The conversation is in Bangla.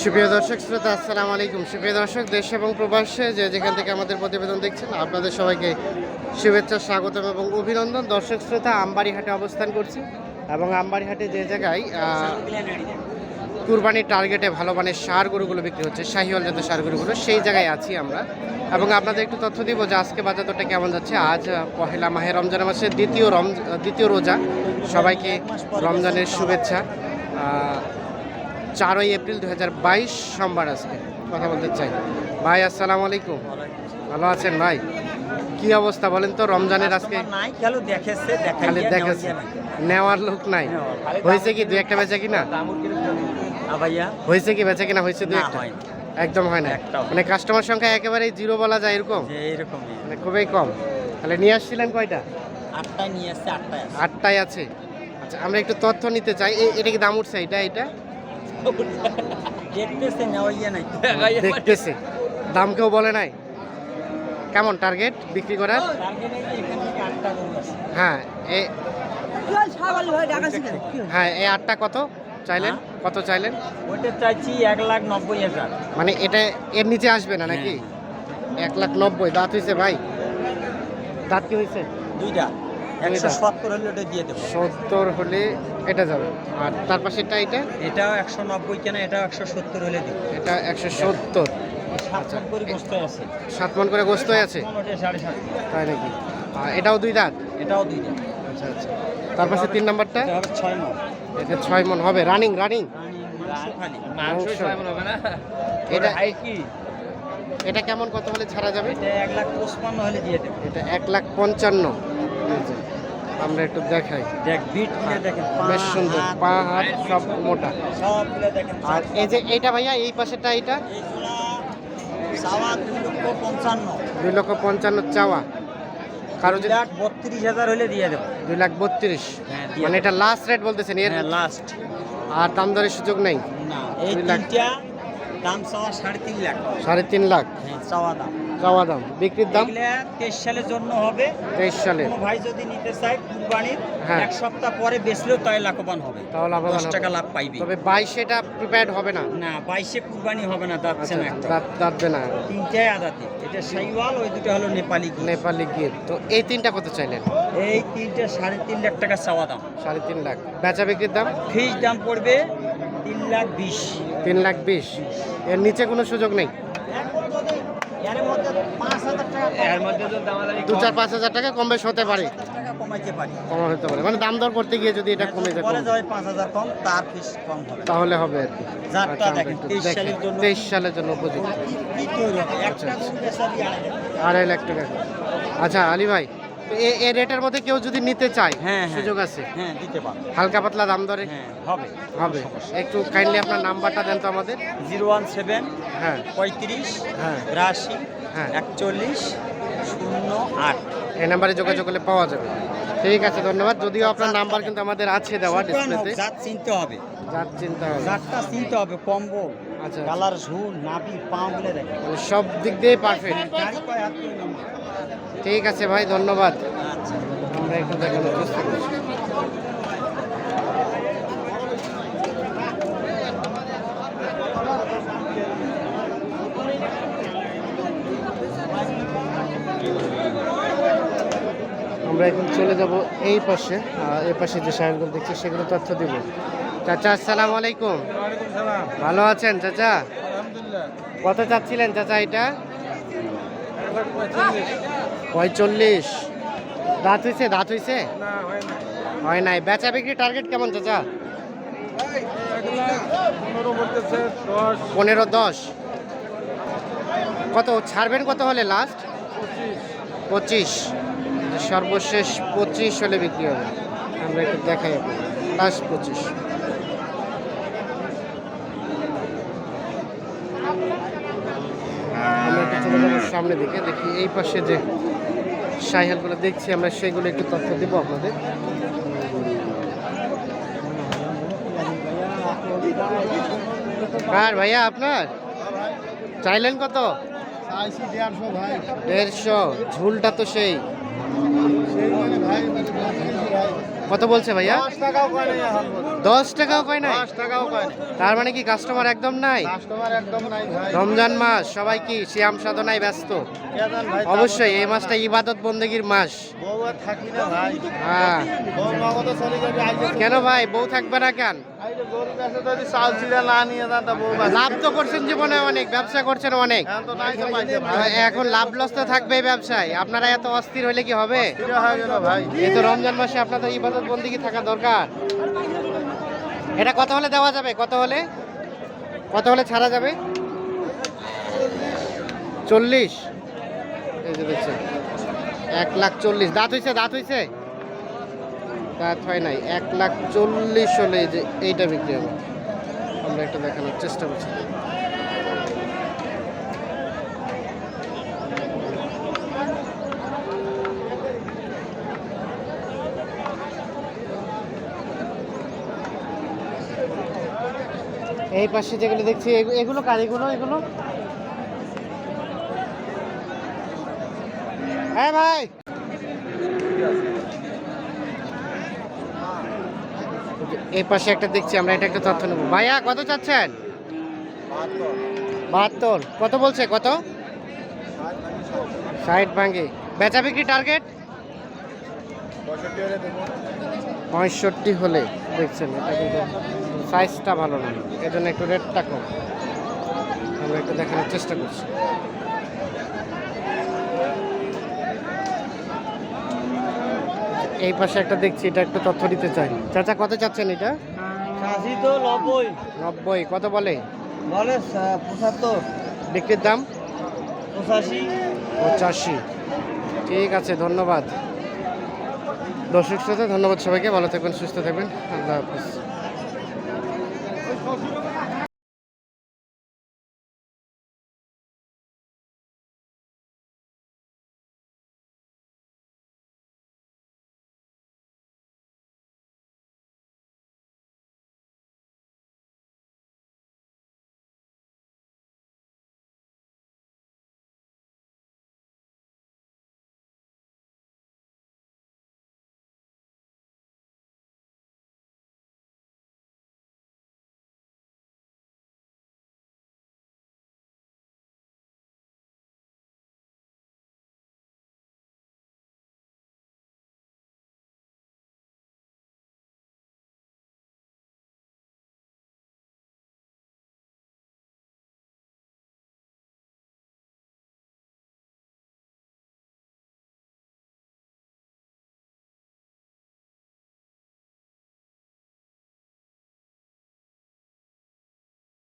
সুপ্রিয় দর্শক শ্রোতা, আসসালামু আলাইকুম। সুপ্রিয় দর্শক, দেশ এবং প্রবাসে যে যেখান থেকে আমাদের প্রতিবেদন দেখছেন, আপনাদের সবাইকে শুভেচ্ছা, স্বাগতম এবং অভিনন্দন। দর্শক শ্রোতা, আমবাড়িহাটে অবস্থান করছি এবং আমবাড়িহাটে যে জায়গায় কুরবানির টার্গেটে ভালো মানের সার গরুগুলো বিক্রি হচ্ছে, শাহিওয়াল জাতের সার গরুগুলো, সেই জায়গায় আছি আমরা। এবং আপনাদের একটু তথ্য দিব যে আজকে বাজার কেমন যাচ্ছে। আজ পহেলা মাহে রমজান মাসের দ্বিতীয় রম দ্বিতীয় রোজা। সবাইকে রমজানের শুভেচ্ছা। চারই এপ্রিল দু হাজার বাইশ সোমবার আজকে। কথা বলতে চাই। ভাই আসসালামু আলাইকুম। ভালো আছেন ভাই? কি অবস্থা বলেন তো? রমজানের আজকে খালি দেখেছে নেওয়ার লোক নাই। হয়েছে কি দু একটা বেচা কিনা? হয়েছে কি বেচা কিনা? হয়েছে দু একটা? একদম হয় না মানে কাস্টমার সংখ্যা একেবারেই জিরো বলা যায় এরকম? মানে খুবই কম। তাহলে নিয়ে আসছিলেন কয়টা? আটটায় নিয়ে আসছে আটটায় আটটাই আছে। আচ্ছা আমরা একটু তথ্য নিতে চাই। এটা কি দাম উঠছে এটা এটা? দেখতেছে নেওয়াইয়া নাই। দেখতেছে। দাম কেউ বলে নাই? কেমন টার্গেট বিক্রি করার? হ্যাঁ এ হ্যাঁ এই আটটা কত চাইলেন? হ্যাঁ? কত চাইলেন? ওইটা চাইছি এক লাখ নব্বই হাজার। মানে এটা এর নিচে আসবে না নাকি? এক লাখ নব্বই দাঁত হয়েছে ভাই? দাঁত কি হয়েছে দুইটা। একশো সত্তর হলে ওটা দিয়ে দেবো। সত্তর হলে এটা যাবে। আর তার পাশেরটা এটা এটাও একশো নব্বই কেনা এটাও একশো সত্তর হলে দিব। এটা একশো সত্তর। সাত সাত মন করে গোস্ত আছে? মন তাই নাকি? আর এটাও দুই দাঁত? এটাও দুইটা আচ্ছা আচ্ছা। তার পাশে তিন নাম্বারটা? এটা ছয় মন। এটা ছয় মন হবে। Running running. এটা এটা কেমন কত হলে ছাড়া যাবে? এটা এক লাখ পঁচপান্ন হলে দিয়ে দেবো। এটা এক লাখ পঞ্চান্ন। আমরা একটু দেখাই। দেখ বিট কিনে দেখেন বেশ সুন্দর পা হাত সব মোটা। সবগুলো দেখেন আর এই যে এইটা ভাইয়া এই পাশেরটা এইটা? দুই লক্ষ পঞ্চান্ন। চাওয়া। কারও যদি লাখ বত্রিশ হাজার হলে দিয়ে দেবো। দুই লাখ বত্রিশ। হ্যাঁ, মানে এটা লাস্ট রেট বলতেছেন এর হ্যাঁ লাস্ট আর দাম দরের সুযোগ নেই। না এই লাখ। দাম চাওয়া সাড়ে তিন লাখ। সাড়ে তিন লাখ। হ্যাঁ চাওয়া দাম। চাওয়া দাম। বিক্রির দাম? তেইশ সালের জন্য হবে। তেইশ সালে। ভাই যদি নিতে চায় কুরবানির হ্যাঁ। এক সপ্তাহ পরে বেচলেও তাই লাভবান হবে। তাহলে দশ টাকা লাভ পাইবে। তবে বাইশে এটা প্রিপেয়ার্ড হবে না? না বাইশে কুরবানি হবে না যাচ্ছে আচ্ছা না একটা দাঁতবে না। তিনটাই আদাতে। এটা সাইওয়াল ওই দুটো হলো নেপালি গির। নেপালি গির। তো এই তিনটা কত চাইলেন? এই তিনটে সাড়ে তিন লাখ টাকা চাওয়া দাম। সাড়ে তিন লাখ। বেচা বিক্রির দাম? ফিস দাম পড়বে তিন লাখ বিশ। তিন লাখ বিশ। এর নিচে কোনো সুযোগ নেই? দু চার পাঁচ হাজার টাকা কম বেশ হতে পারে। কম হতে পারে। মানে দাম দর করতে গিয়ে যদি এটা কমে যায় তাহলে হবে আর কি। আচ্ছা, আমরা দেখেন, একটু 23 দেখি। সালের জন্য- 23 সালের জন্য উপযুক্ত। কি তৈরি হবে? আচ্ছা, একটা আচ্ছা। আড়াই লাখ টাকা। আচ্ছা আলী ভাই তো এ- এ রেটের মধ্যে কেউ যদি নিতে চায় হ্যাঁ, হ্যাঁ। সুযোগ আছে? হ্যাঁ দিতে পারব। হালকা পাতলা দাম দরে? হ্যাঁ হবে হবে। একটু কাইন্ডলি আপনার নাম্বারটা দেন তো আমাদের। জিরো ওয়ান সেভেন হ্যাঁ। পঁয়ত্রিশ হ্যাঁ। বিরাশি হ্যাঁ। একচল্লিশ শূন্য আট। এই নাম্বারে যোগাযোগ করলে পাওয়া যাবে। ঠিক আছে ধন্যবাদ। যদিও আপনার নাম্বার কিন্তু আমাদের আছে দেওয়া ডিসপ্লেতে জাত চিনতে হবে। যার চিন্তা হবে। জাতটা চিনতে হবে কম্বল। কালার ঝুল নাভি পা বলে দেখেন মানে সব দিক দিয়ে পারফেক্ট? ঠিক আছে ভাই ধন্যবাদ। আচ্ছা। আমরা একটু দেখানোর চেষ্টা করছি। আমরা এখন চলে যাব এই পাশে। এই পাশে যে সাহেবগুলো দেখছি সেগুলো তথ্য দিব। চাচা, আসসালামু আলাইকুম। ভালো আছেন চাচা? কত চাচ্ছিলেন চাচা এটা? পঁয়চল্লিশ। দাঁত হয়েছে দাঁত হয়েছে হয় নাই। বেচা বিক্রি টার্গেট কেমন চাচা? পনেরো, দশ। কত, ছাড়বেন কত হলে লাস্ট পঁচিশ। সর্বশেষ পঁচিশ হলে বিক্রি হবে। আমরা একটু দেখাই আপনাকে। লাস্ট পঁচিশ। সামনে দিকে, দেখি এই পাশে যে সাইকেলগুলো দেখছি, আমরা সেগুলো একটু তথ্য দিব আপনাদের। কার ভাইয়া, আপনার? চাইলেন কত? দেড়শো, ঝুলটা তো সেই। মানে মানে কত বলছে ভাইয়া? দশ টাকাও কয় নাই তার মানে কি কাস্টমার একদম নাই? একদম রমজান মাস সবাই কি শ্যাম সাধনায় ব্যস্ত? অবশ্যই এই মাসটা ইবাদত বন্দেগীর মাস। হ্যাঁ। কেন ভাই বউ থাকবে না কেন? লাভ তো করছেন জীবনে অনেক ব্যবসা করছেন অনেক। এখন লাভ লস তো থাকবে ব্যবসায়। আপনারা এত অস্থির হলে কি হবে? এই তো রমজান মাসে আপনাদের ইবাদত বন্দিগি থাকা দরকার? এটা কত হলে দেওয়া যাবে? কত হলে? কত হলে ছাড়া যাবে? চল্লিশ। এই যে দেখছেন এক লাখ চল্লিশ। দাঁত হইছে দাঁত হইছে? দাঁত হয় নাই। এক লাখ চল্লিশ হলে যে এইটা বিক্রি হবে। আমরা একটা দেখানোর চেষ্টা করছি। এই পাশে যেগুলো দেখছি এগুলো কার? এগুলো এগুলো? হ্যাঁ ভাই। এই পাশে একটা দেখছি, আমরা এটা একটা তথ্য নেব। ভাইয়া, কত চাচ্ছেন? বাহাত্তর। কত বলছে, কত? ষাট ভাঙ্গি। বেচা বিক্রি টার্গেট? পঁয়ষট্টি হলে, দেখছেন, এটা কিন্তু সাইজটা ভালো না। এই জন্য একটু রেটটা কম। আমরা একটু দেখানোর চেষ্টা করছি। এই পাশে একটা দেখছি এটা একটু তথ্য দিতে চাই। চাচা কত চাচ্ছেন এটা? খাসি তো নব্বই। নব্বই কত বলে? বলে পঁচাত্তর। বিক্রির দাম? পঁচাশি। পঁচাশি। ঠিক আছে ধন্যবাদ। দর্শক শ্রোতা ধন্যবাদ সবাইকে। ভালো থাকবেন সুস্থ থাকবেন। আল্লাহ হাফিজ।